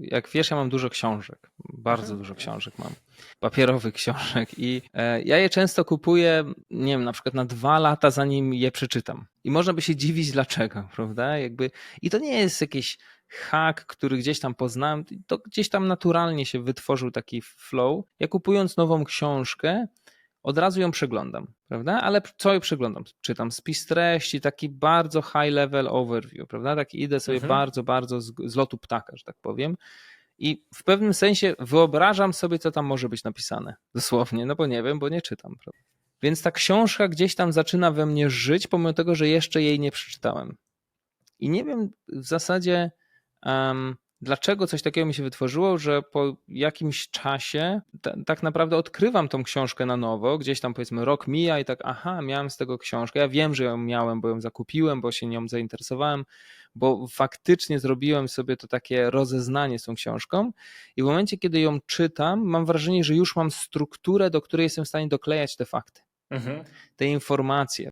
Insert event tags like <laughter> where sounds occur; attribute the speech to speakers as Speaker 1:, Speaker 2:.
Speaker 1: jak wiesz, ja mam dużo książek, bardzo dużo książek mam, papierowych książek i e, ja je często kupuję, nie wiem, na przykład na dwa lata, zanim je przeczytam. I można by się dziwić dlaczego, <laughs> prawda? Jakby, I to nie jest jakiś hack, który gdzieś tam poznałem, to gdzieś tam naturalnie się wytworzył taki flow. Ja kupując nową książkę, od razu ją przeglądam, prawda? Ale co ją przeglądam? Czytam spis treści, taki bardzo high level overview, prawda? Taki idę sobie
Speaker 2: Mhm.
Speaker 1: bardzo, bardzo z, z lotu ptaka, że tak powiem. I w pewnym sensie wyobrażam sobie, co tam może być napisane. <laughs> Dosłownie, no bo nie wiem, bo nie czytam. Prawda? Więc ta książka gdzieś tam zaczyna we mnie żyć, pomimo tego, że jeszcze jej nie przeczytałem. I nie wiem w zasadzie, um, dlaczego coś takiego mi się wytworzyło, że po jakimś czasie ta, tak naprawdę odkrywam tą książkę na nowo, gdzieś tam powiedzmy rok mija i tak, aha, miałem z tego książkę. Ja wiem, że ją miałem, bo ją zakupiłem, bo się nią zainteresowałem, bo faktycznie zrobiłem sobie to takie rozeznanie z tą książką i w momencie, kiedy ją czytam, mam wrażenie, że już mam strukturę, do której jestem w stanie doklejać te fakty,
Speaker 2: Mhm.
Speaker 1: te informacje.